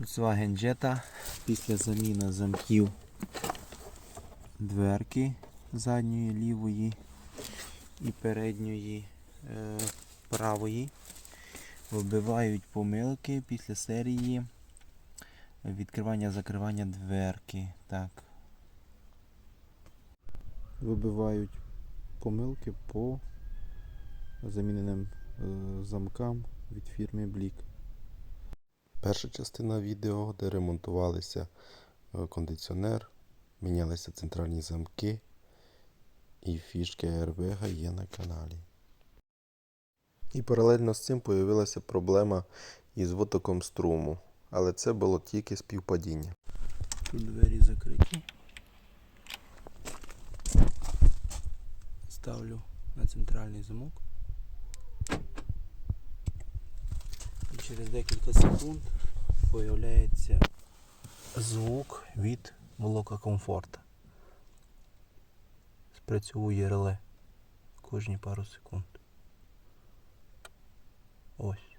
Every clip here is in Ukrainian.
Volkswagen Jetta після заміни замків дверки задньої, лівої і передньої е, правої. Вибивають помилки після серії відкривання-закривання дверки. Так. Вибивають помилки по заміненим е, замкам від фірми Блік. Перша частина відео, де ремонтувалися е, кондиціонер, мінялися центральні замки і фішки Airbag є на каналі. І паралельно з цим появилася проблема із витоком струму, але це було тільки співпадіння. Тут двері закриті. Ставлю на центральний замок. Через декілька секунд появляється звук від блока комфорта. Спрацьовує реле кожні пару секунд. Ось.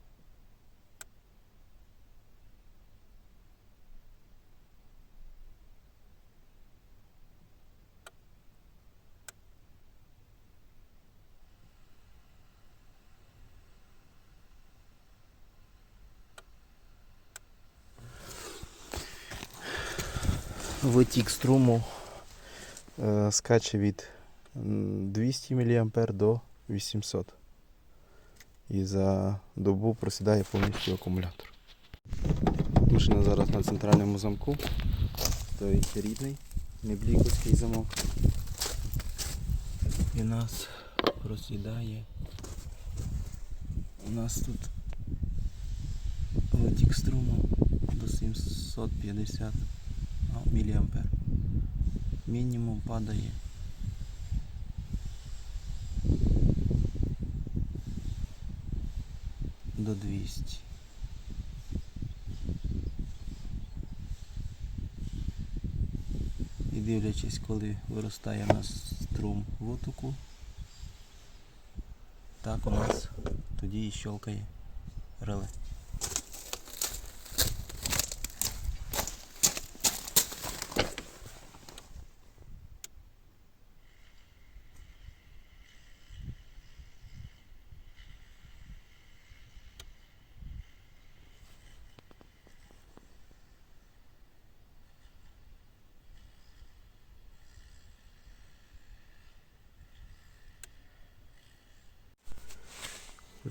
Витік струму е, скаче від 200 мА до 800. І за добу просідає повністю акумулятор. Машина зараз на центральному замку. Стоїть рідний, небліковський замок. І нас просідає. У нас тут витік струму до 750 мА. Мінімум падає. До 200. І дивлячись, коли виростає у нас струм витоку, так у нас тоді і щелкає реле.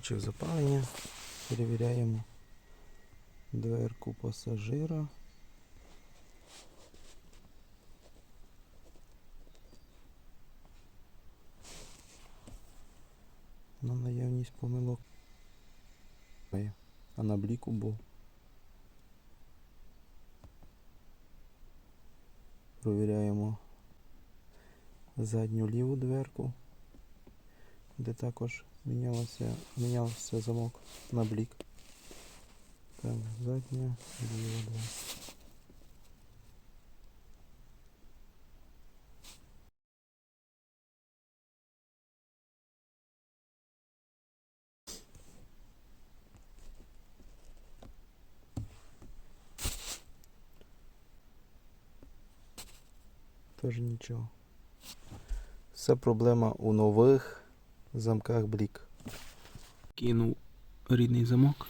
Включив запалення, перевіряємо дверку пасажира. На наявність помилок. А на бліку був. Провіряємо задню ліву дверку де також мінялося, мінявся замок на блік. Так, задня, два. Теж нічого. Це проблема у нових замках блік. Кинув рідний замок.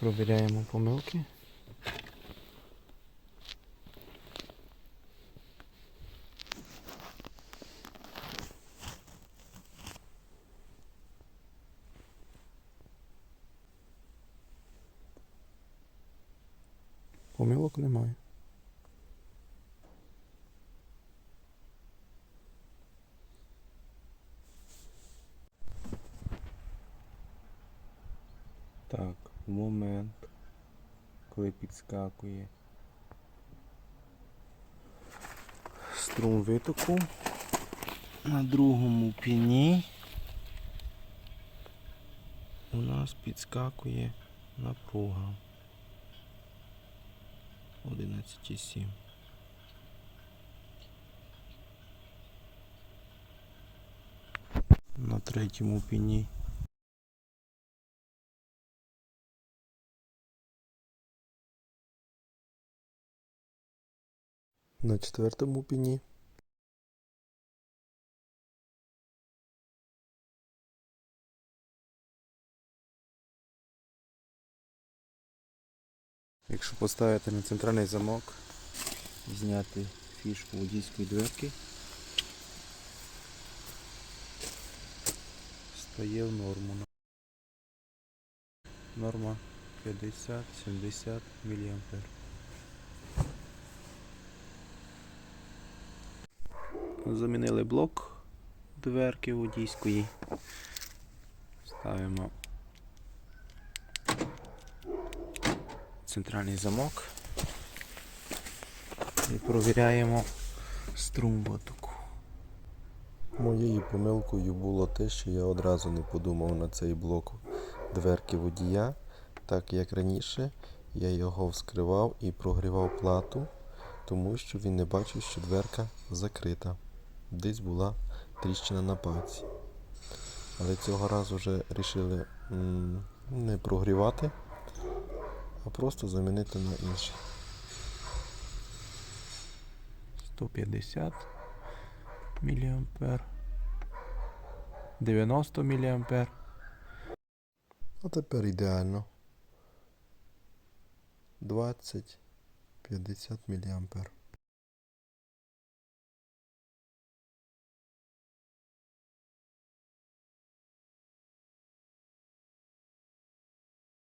Провіряємо помилки. Помилок немає. Так, момент, коли підскакує. Струм витоку. На другому піні. У нас підскакує напруга. 11,7. На третьому піні На четвертому піні Якщо поставити на центральний замок, зняти фішку водійської дверки, стає в норму. Норма 50-70 мА. Замінили блок дверки водійської. Ставимо центральний замок і провіряємо струм потоку. Моєю помилкою було те, що я одразу не подумав на цей блок дверки водія, так як раніше я його вскривав і прогрівав плату, тому що він не бачив, що дверка закрита. Десь була тріщина на пальці. Але цього разу вже вирішили не прогрівати, а просто замінити на інший. 150 мА. 90 мА. А тепер ідеально. 20-50 мА.